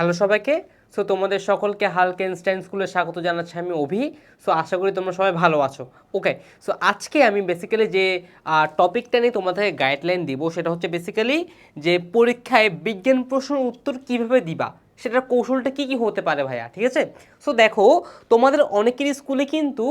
Hello সবাইকে। So তোমাদের সকলকে হালকেনস্টাইন স্কুলে স্বাগত জানাচ্ছি আমি অভি। সো আশা করি তোমরা সবাই ভালো আছো। ওকে সো আজকে আমি বেসিক্যালি যে টপিকটা নিয়ে তোমাদের গাইডলাইন দিব সেটা হচ্ছে বেসিক্যালি যে, পরীক্ষায় বিজ্ঞান প্রশ্নের উত্তর কীভাবে দিবা? সেটার কৌশলটা কি কি হতে পারে ভাইয়া, ঠিক আছে? সো দেখো, তোমাদের অনেকেরই স্কুলে কিন্তু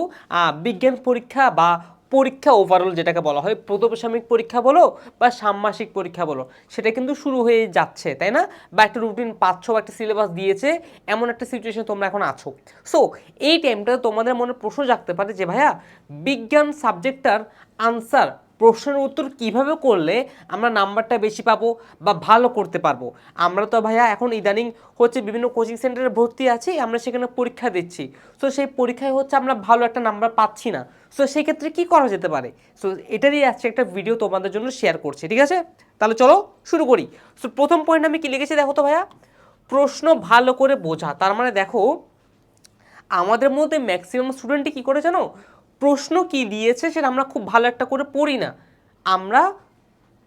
বিজ্ঞান পরীক্ষা বা পরীক্ষা ওভারঅল যেটাকে বলা হয় প্রদোপসামিক পরীক্ষা বলো বা ষান্মাসিক পরীক্ষা বলো, সেটা কিন্তু শুরু হয়ে যাচ্ছে, তাই না? বা একটা রুটিন পাচ্ছ বা একটা সিলেবাস দিয়েছে, এমন একটা সিচুয়েশন তোমরা এখন আছো। সো এই টাইমটা তোমাদের মনে প্রশ্ন জাগতে পারে যে, ভাইয়া, বিজ্ঞান সাবজেক্টটার আনসার প্রশ্নের উত্তর কীভাবে করলে আমরা নাম্বারটা বেশি পাবো বা ভালো করতে পারব? আমরা তো ভাইয়া এখন ইদানিং হচ্ছে বিভিন্ন কোচিং সেন্টারে ভর্তি আছি, আমরা সেখানে পরীক্ষা দিচ্ছি। সো সেই পরীক্ষায় হচ্ছে আমরা ভালো একটা নাম্বার পাচ্ছি না। সো সেই ক্ষেত্রে কী করা যেতে পারে? সো এটারই আজকে একটা ভিডিও তোমাদের জন্য শেয়ার করছি, ঠিক আছে? তাহলে চলো শুরু করি। সো প্রথম পয়েন্ট আমি কি লিখেছি দেখো তো ভাইয়া? প্রশ্ন ভালো করে বোঝা। তার মানে দেখো, আমাদের মধ্যে ম্যাক্সিমাম স্টুডেন্টই কী করে জানো? প্রশ্ন কি দিয়েছে সেটা আমরা খুব ভালো একটা করে পড়ি না। আমরা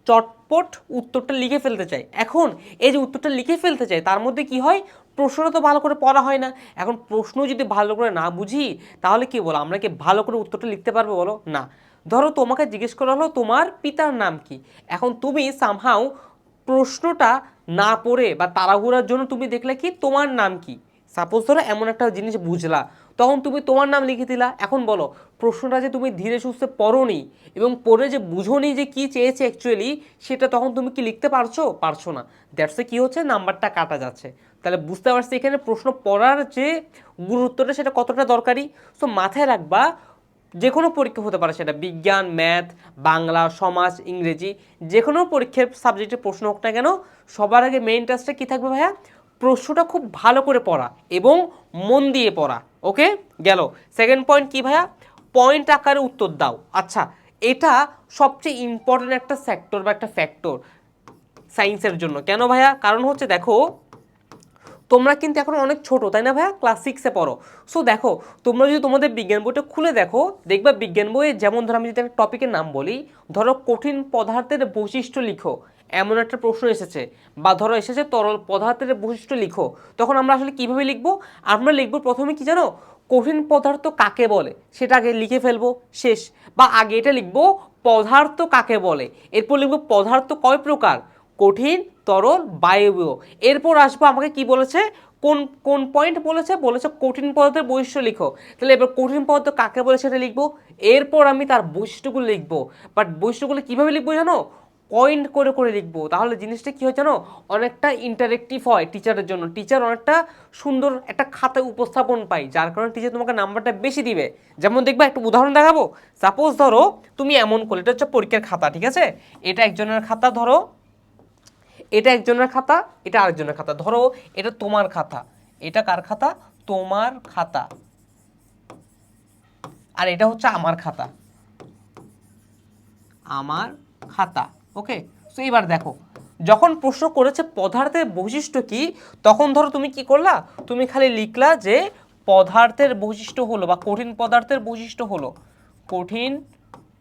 চটপট উত্তরটা লিখে ফেলতে চাই। এখন এই যে উত্তরটা লিখে ফেলতে চাই, তার মধ্যে কি হয়? প্রশ্নটা তো ভালো করে পড়া হয় না। এখন প্রশ্ন যদি ভালো করে না বুঝি, তাহলে কি বলো? আমরা কি ভালো করে উত্তরটা লিখতে পারব বলো? না। ধরো তোমাকে জিজ্ঞেস করা হলো, তোমার পিতার নাম কি? এখন তুমি সামহাও প্রশ্নটা না পড়ে বা তাড়াহুড়ার জন্য তুমি দেখলে কি? তোমার নাম কি? সাপোজ ধরো এমন একটা জিনিস বুঝলা, তখন তুমি তোমার নাম লিখে দিলা। এখন বলো, প্রশ্নটা যে তুমি ধীরে সুস্থে পড়োনি এবং পড়ে যে বুঝোনি যে কি চেয়েছে অ্যাকচুয়ালি সেটা তখন তুমি কি লিখতে পারছ? পারছ না। দ্যাটসে কি হচ্ছে? নাম্বারটা কাটা যাচ্ছে। তাহলে বুঝতে পারছি এখানে প্রশ্ন পড়ার যে গুরুত্বটা সেটা কতটা দরকারি। সো মাথায় রাখবা যে কোনো পরীক্ষা হতে পারে সেটা বিজ্ঞান ম্যাথ বাংলা, সমাজ, ইংরেজি যে কোনো পরীক্ষার সাবজেক্টের প্রশ্ন হোক না কেন, সবার আগে মেইন টাস্কটা কী থাকবে ভাইয়া? প্রশ্নটা খুব ভালো করে পড়া এবং মন দিয়ে পড়া, ওকে? গেল। সেকেন্ড পয়েন্ট কি ভাইয়া? পয়েন্ট আকারে উত্তর দাও। আচ্ছা এটা সবচেয়ে ইম্পর্টেন্ট একটা সেক্টর বা একটা ফ্যাক্টর সায়েন্সের জন্য। কেন ভাইয়া? কারণ হচ্ছে দেখো, তোমরা কিন্তু এখন অনেক ছোট, তাই না ভাইয়া? ক্লাস সিক্সে পড়ো। সো দেখো, তোমরা যদি তোমাদের বিজ্ঞান বইটা খুলে দেখো, দেখবা বিজ্ঞান বইয়ে যেমন ধরো আমি যদি একটা টপিকের নাম বলি, ধরো কঠিন পদার্থের বৈশিষ্ট্য লিখো। এমন একটা প্রশ্ন এসেছে বা ধরো এসেছে, তরল পদার্থের বৈশিষ্ট্য লিখো। তখন আমরা আসলে কীভাবে লিখব? আমরা লিখব প্রথমে কি জানো? কঠিন পদার্থ কাকে বলে? সেটা আগে লিখে ফেলব, শেষ। বা আগে এটা লিখব, পদার্থ কাকে বলে? এরপর লিখব, পদার্থ কয় প্রকার? কঠিন, তরল, বায়বীয়। এরপর আসব আমাকে কি বলেছে? কোন কোন পয়েন্ট বলেছে? বলেছে কঠিন পদার্থের বৈশিষ্ট্য লিখো। তাহলে এবার কঠিন পদার্থ কাকে বলে সেটা লিখব? এরপর আমি তার বৈশিষ্ট্যগুলো লিখব। বাট বৈশিষ্ট্যগুলো কীভাবে লিখব জানো? পয়েন্ট করে করে লিখব। তাহলে জিনিসটা কী হয় জানো? অনেকটা ইন্টারেক্টিভ হয় টিচারের জন্য। টিচার অনেকটা সুন্দর একটা খাতায় উপস্থাপন পাই যার কারণে টিচার তোমাকে নাম্বারটা বেশি দিবে। যেমন দেখবা, একটা উদাহরণ দেখাবো। সাপোজ ধরো, তুমি এমন করলে, এটা হচ্ছে পরীক্ষার খাতা, ঠিক আছে? এটা একজনের খাতা, ধরো। এটা একজনের খাতা, এটা আরেকজনের খাতা। ধরো, এটা তোমার খাতা। এটা কার খাতা? তোমার খাতা। আর এটা হচ্ছে আমার খাতা। আমার খাতা। ওকে তো এবার দেখো যখন প্রশ্ন করেছে পদার্থের বৈশিষ্ট্য কি তখন ধরো তুমি কি করলা তুমি খালি লিখলা যে পদার্থের বৈশিষ্ট্য হলো বা কঠিন পদার্থের বৈশিষ্ট্য হলো কঠিন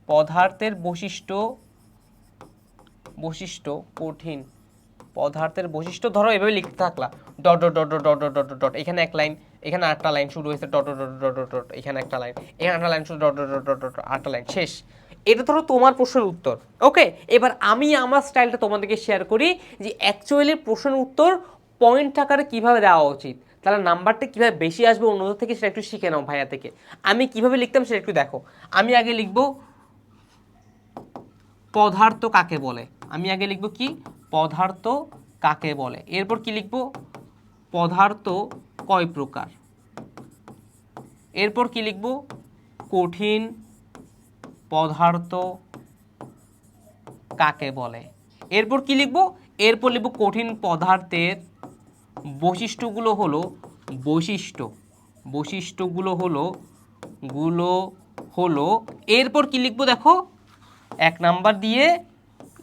পদার্থের বৈশিষ্ট্য বৈশিষ্ট্য কঠিন পদার্থের বৈশিষ্ট্য ধরো এভাবে লিখতে থাকলা dot dot dot dot dot dot এখানে এক লাইন এখানে আটটা লাইন শুরু হয়েছে dot dot dot dot dot এখানে একটা লাইন এখানে একটা লাইন শুরু ডট ডট ডট ডট আটটা লাইন শেষ এটা ধরো তোমার প্রশ্নের উত্তর ওকে এবার আমি আমার স্টাইলটা তোমাদেরকে শেয়ার করি যে অ্যাকচুয়ালি প্রশ্নের উত্তর পয়েন্ট আকারে কীভাবে দেওয়া উচিত। তাহলে নাম্বারটা কীভাবে বেশি আসবে অন্যদের থেকে সেটা একটু শিখে নাও ভাইয়া থেকে। আমি কীভাবে লিখতাম সেটা একটু দেখো। আমি আগে লিখব পদার্থ কাকে বলে? আমি আগে লিখব কি? পদার্থ কাকে বলে? এরপর কি লিখব? পদার্থ কয় প্রকার? এরপর কি লিখব? কঠিন পদার্থ কাকে বলে? এরপর কি লিখব? এরপর লিখব কঠিন পদার্থের বৈশিষ্ট্যগুলো হলো বৈশিষ্ট্য। বৈশিষ্ট্যগুলো হলো, গুলো হলো, এরপর কি লিখব দেখো? এক নাম্বার দিয়ে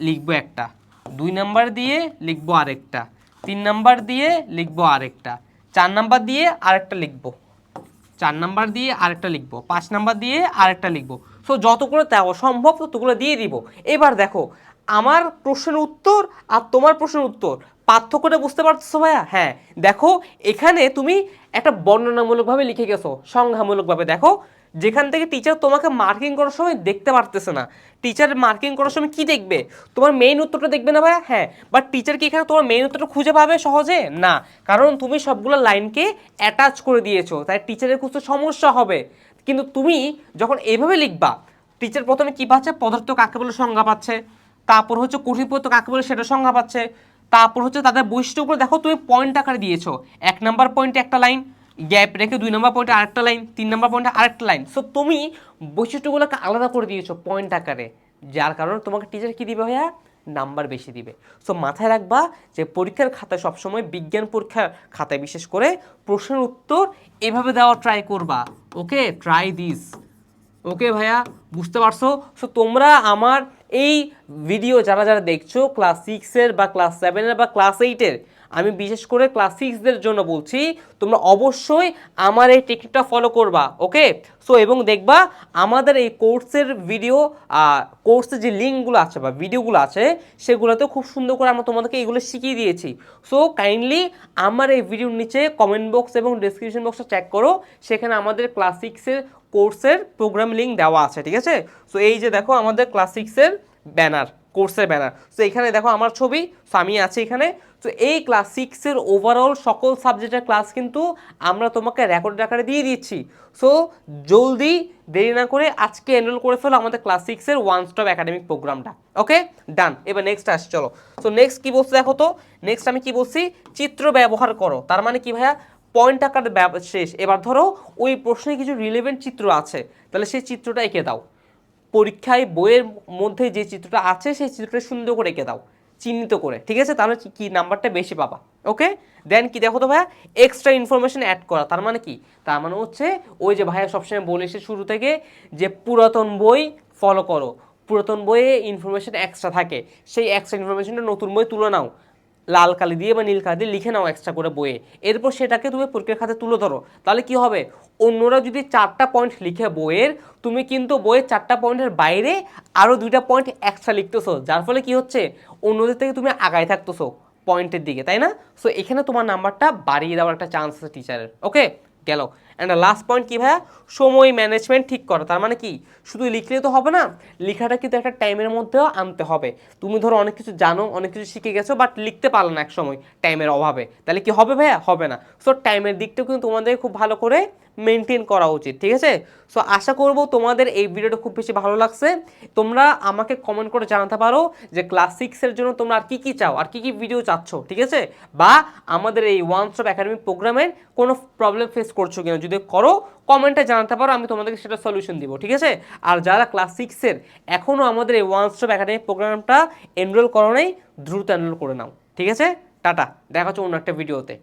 লিখব একটা, দুই নাম্বার দিয়ে লিখব আরেকটা, তিন নাম্বার দিয়ে লিখব আরেকটা, চার নাম্বার দিয়ে আরেকটা লিখব, চার নাম্বার দিয়ে আরেকটা লিখব, পাঁচ নাম্বার দিয়ে আরেকটা লিখব। সো যতগুলো দেওয়া সম্ভব ততগুলো দিয়ে দিব। এবার দেখো, আমার প্রশ্নের উত্তর আর তোমার প্রশ্নের উত্তর। পার্থক্যটা বুঝতে পারছ ভাইয়া? হ্যাঁ দেখো, এখানে তুমি একটা বর্ণনামূলকভাবে লিখে গেছো, সংজ্ঞামূলকভাবে। দেখো, যেখান থেকে টিচার তোমাকে মার্কিং করার সময় দেখতে পারতেছে না। টিচার মার্কিং করার সময় কি দেখবে? তোমার মেইন উত্তরটা দেখবে না ভাইয়া? হ্যাঁ বাট টিচার কি এখানে তোমার মেইন উত্তরটা খুঁজে পাবে সহজে? না, কারণ তুমি সবগুলো লাইনকে অ্যাটাচ করে দিয়েছ। তাই টিচারের খুঁজতে সমস্যা হবে। কিন্তু তুমি যখন এইভাবে লিখবা টিচার প্রথমে কি পাচ্ছে? পদার্থ কাকে বলে সংজ্ঞা পাচ্ছে? তারপর হচ্ছে কঠিন পদার্থ কাকে বলে সেটা সংজ্ঞা পাচ্ছে? তারপর হচ্ছে তাদের বৈশিষ্ট্য উপরে দেখো তুমি পয়েন্ট আকারে দিয়েছ। এক নাম্বার পয়েন্টে একটা লাইন গ্যাপ রেখে দুই নম্বর পয়েন্টে আরেকটা লাইন তিন নম্বর পয়েন্টে আরেকটা লাইন সো তুমি বৈশিষ্ট্যগুলোকে আলাদা করে দিয়েছ পয়েন্ট আকারে। যার কারণে তোমাকে টিচার কি দিবে ভাইয়া? নাম্বার বেশি দিবে। সো মাথায় রাখবা যে পরীক্ষার খাতায় সবসময় বিজ্ঞান পরীক্ষার খাতায় বিশেষ করে প্রশ্নের উত্তর এভাবে দেওয়া ট্রাই করবা। ওকে ট্রাই দিস ওকে ভাইয়া? বুঝতে পারছ? সো তোমরা আমার এই ভিডিও যারা যারা দেখছ ক্লাস সিক্সের বা ক্লাস সেভেনের বা ক্লাস এইটের আমি বিশেষ করে ক্লাস সিক্সদের জন্য বলছি, তোমরা অবশ্যই আমার এই টেকনিকটা ফলো করবা ওকে সো এবং দেখবা আমাদের এই কোর্সের ভিডিও কোর্সের যে লিঙ্কগুলো আছে বা ভিডিওগুলো আছে সেগুলোতে খুব সুন্দর করে আমরা তোমাদেরকে এগুলো শিখিয়ে দিয়েছি। সো কাইন্ডলি আমার এই ভিডিওর নিচে কমেন্ট বক্স এবং ডিসক্রিপশন বক্সটা চেক করো, সেখানে আমাদের ক্লাস সিক্সের কোর্সের প্রোগ্রাম লিঙ্ক দেওয়া আছে, ঠিক আছে? সো এই যে দেখো আমাদের ক্লাস সিক্সের ব্যানার কোর্সের ব্যানার সো এখানে দেখো আমার ছবি সো আমি আছি এখানে। তো এই ক্লাস সিক্সের ওভারঅল সকল সাবজেক্টের ক্লাস কিন্তু আমরা তোমাকে রেকর্ড আকারে দিয়ে দিচ্ছি। সো জলদি দেরি না করে আজকে এনরোল করে ফেলো আমাদের ক্লাস সিক্সের ওয়ান স্টপ একাডেমিক প্রোগ্রামটা ওকে ডান এবার নেক্সট আস, চলো। সো নেক্সট কী বলছে দেখো তো? নেক্সট আমি কি বলছি? চিত্র ব্যবহার করো। তার মানে কি ভাইয়া? পয়েন্ট আকার শেষ। এবার ধরো, ওই প্রশ্নে কিছু রিলেভেন্ট চিত্র আছে। তাহলে সেই চিত্রটা এঁকে দাও। পরীক্ষায় বইয়ের মধ্যে যে চিত্রটা আছে, সেই চিত্রটা সুন্দর করে এঁকে দাও। চিহ্নিত করে, ঠিক আছে? তাহলে কি নাম্বারটা বেশি পাবা ওকে দেন কি দেখো তো ভাইয়া? এক্সট্রা ইনফরমেশন অ্যাড করা, তার মানে কি? তার মানে হচ্ছে, ওই যে ভাইয়া সবসময় এসে শুরু থেকে যে পুরাতন বই ফলো করো। পুরাতন বইয়ে ইনফরমেশন এক্সট্রা থাকে। সেই এক্সট্রা ইনফরমেশনটা নতুন বই তুলে নাও। লাল কালি দিয়ে বা নীল কালি দিয়ে লিখে নাও এক্সট্রা করে বইয়ে। এরপর সেটাকে তুমি পরীক্ষার খাতে তুলে ধরো। তাহলে কি হবে? অন্যরা যদি চারটা পয়েন্ট লিখে বইয়ের, তুমি কিন্তু বইয়ের চারটা পয়েন্টের বাইরে আরও দুইটা পয়েন্ট এক্সট্রা লিখতেছো। যার ফলে কি হচ্ছে? অন্যদের থেকে তুমি আগায় থাকতেছো পয়েন্টের দিকে, তাই না? সো এখানে তোমার নাম্বারটা বাড়িয়ে দেওয়ার একটা চান্স আছে টিচারের ওকে গেল। অ্যান্ড লাস্ট পয়েন্ট কি ভাইয়া? সময় ম্যানেজমেন্ট ঠিক করা। তার মানে কি? শুধু লিখলে তো হবে না, লেখাটা কিন্তু একটা টাইমের মধ্যেও আনতে হবে। তুমি ধরো অনেক কিছু জানো, অনেক কিছু শিখে গেছো বাট লিখতে পারল না এক সময় টাইমের অভাবে। তাহলে কি হবে ভাইয়া? হবে না। সো টাইমের দিকটাও কিন্তু তোমাদের খুব ভালো করে মেনটেন করা উচিত, ঠিক আছে? সো আশা করব তোমাদের এই ভিডিওটা খুব বেশি ভালো লাগছে। তোমরা আমাকে কমেন্ট করে জানাতে পারো যে ক্লাস সিক্সের জন্য তোমরা আর কী কী চাও, আর কী কী ভিডিও চাচ্ছ, ঠিক আছে? বা আমাদের এই ওয়ান স্টপ একাডেমি প্রোগ্রামের কোনো প্রবলেম ফেস করছ কিনা? যদি করো কমেন্টে জানাতে পারো, আমি তোমাদেরকে সেটা সলিউশন দিব, ঠিক আছে? আর যারা ক্লাস সিক্সের এখনও আমাদের এই ওয়ান স্টপ একাডেমি প্রোগ্রামটা এনরোল করো নাই, দ্রুত এনরোল করে নাও, ঠিক আছে? টাটা, দেখা হচ্ছে অন্য একটা ভিডিওতে